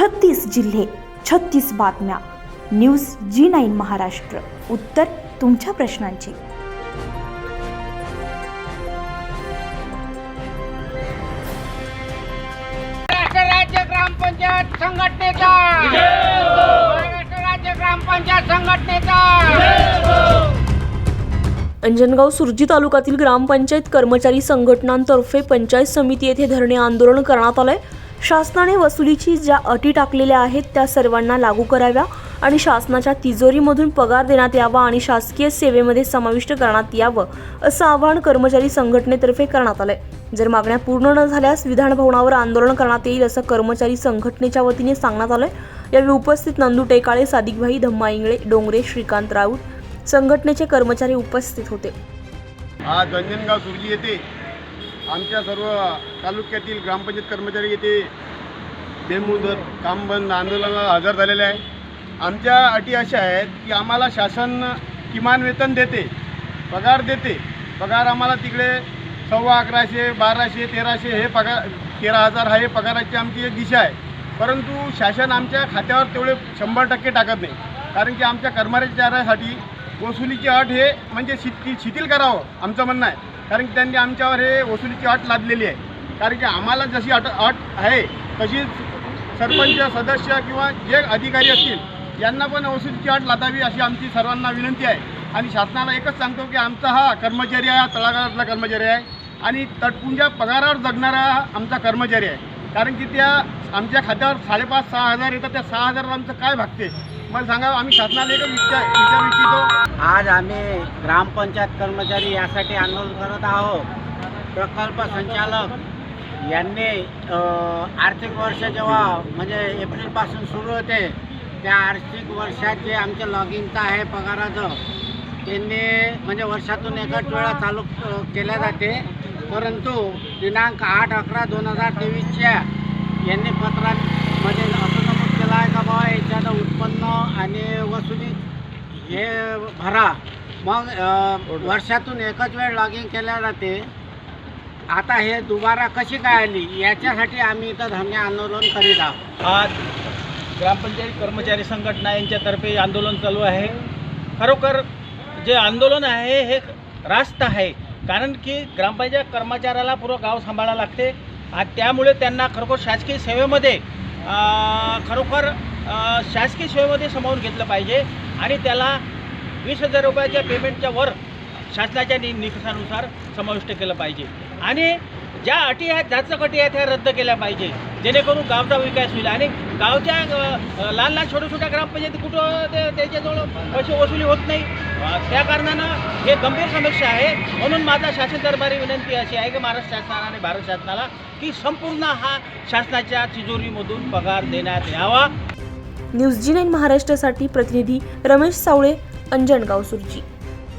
छत्तीस जिल्हे छत्तीस बातम्या. News G nine Maharashtra. उत्तर तुमच्या प्रश्नांची. महाराष्ट्र राज्य ग्रामपंचायत संघटनेचा. महाराष्ट्र राज्य ग्रामपंचायत संघटनेचा. अंजनगाव सुरजी तालुक्यातील ग्रामपंचायत कर्मचारी संघटनांतर्फे पंचायत समिती येथे धरणे आंदोलन करण्यात आलंय. शासनाने वसुलीची ज्या अटी टाकलेल्या आहेत त्या सर्वांना लागू कराव्या आणि शासनाच्या तिजोरीमधून पगार देण्यात यावा आणि शासकीय सेवेमध्ये समाविष्ट करण्यात यावं असं आवाहन कर्मचारी संघटनेतर्फे करण्यात आलंय. जर मागण्या पूर्ण न झाल्यास विधान भवनावर आंदोलन करण्यात येईल असं कर्मचारी संघटनेच्या वतीने सांगण्यात आलंय. यावेळी उपस्थित नंदू टेकाळे सादिकभाई धम्मा इंगळे डोंगरे श्रीकांत राऊत संघटनेचे कर्मचारी उपस्थित होते. आज सुरजी येथे आमच्या सर्व तालुक्यातील ग्रामपंचायत कर्मचारी येथे बेमुदत काम बंद आंदोलनाला हजर झालेले आहे आमच्या अटी अशा आहेत की आम्हाला शासन किमान वेतन देते पगार देते. पगार आम्हाला तिकडे सव्वा अकराशे बाराशे तेराशे हे पगार तेरा हजार हा हे पगाराची आमची एक दिशा आहे. परंतु शासन आमच्या खात्यावर तेवढे शंभर टक्के टाकत नाही. कारण की आमच्या कर्मचाऱ्यासाठी वसुलीची अट हे म्हणजे शिथि शिथिल करावं आमचं म्हणणं आहे. कारण की त्यांनी आमच्यावर हे वसुलीची अट लादलेली आहे. कारण की आम्हाला जशी अट अट आहे तशीच सरपंच सदस्य किंवा जे अधिकारी असतील यांना पण वसुलीची अट लादावी अशी आमची सर्वांना विनंती आहे. आणि शासनाला एकच सांगतो की आमचा हा कर्मचारी आहे हा तळागाळातला कर्मचारी आहे. आणि तटपुंजा पगारावर जगणारा हा आमचा कर्मचारी आहे. कारण की त्या आमच्या खात्यावर साडेपाच सहा हजार येतात त्या सहा हजारात आमचं काय भागते? मला सांगा आम्ही शासनाला एकच विचार विचार इच्छितो आज आम्ही ग्रामपंचायत कर्मचारी यासाठी आंदोलन करत आहोत. प्रकल्प संचालक यांनी आर्थिक वर्ष जेव्हा म्हणजे एप्रिलपासून सुरू होते त्या आर्थिक वर्षात जे आमच्या लॉगिंगचं आहे पगाराचं. त्यांनी म्हणजे वर्षातून एकच वेळा चालू केल्या जाते. परंतु दिनांक आठ अकरा दोन हजार तेवीसच्या यांनी पत्रांमध्ये म्हणजे असं नमूद आहे का बाबा याच्यात उत्पन्न आणि वसुली हे भरा. मग वर्षातून एकच वेळ लॉगिंग केल्या जाते. आता हे दुबारा कशी काय आली? याच्यासाठी आम्ही इथं धरणे आंदोलन करीत आहोत. आज ग्रामपंचायत कर्मचारी संघटना यांच्यातर्फे आंदोलन चालू आहे. खरोखर जे आंदोलन आहे हे रास्त आहे. कारण की ग्रामपंचायत कर्मचाऱ्याला पूर्ण गाव सांभाळायला लागते. आणि त्यामुळे त्यांना खरोखर शासकीय सेवेमध्ये खरोखर शासकीय सेवेमध्ये समावून घेतलं पाहिजे आणि त्याला वीस हजार रुपयाच्या पेमेंटच्या वर शासनाच्या नि निकषानुसार समाविष्ट केलं पाहिजे. आणि ज्या अटी आहेत जाचक अटी आहेत ह्या रद्द केल्या पाहिजे. जेणेकरून गावचा विकास होईल. आणि गावच्या लहान लहान छोट्या छोट्या ग्रामपंचायती कुठं ते त्याच्याजवळ पैसे वसुली होत नाही. त्या कारणानं हे गंभीर समस्या आहे. म्हणून माझा शासन दरबारी विनंती अशी आहे की महाराष्ट्र शासनाला आणि भारत शासनाला की संपूर्ण हा शासनाच्या तिजोरीमधून पगार देण्यात यावा. न्यूज जी नाईन महाराष्ट्रासाठी प्रतिनिधी रमेश सावळे अंजनगाव सुरजी.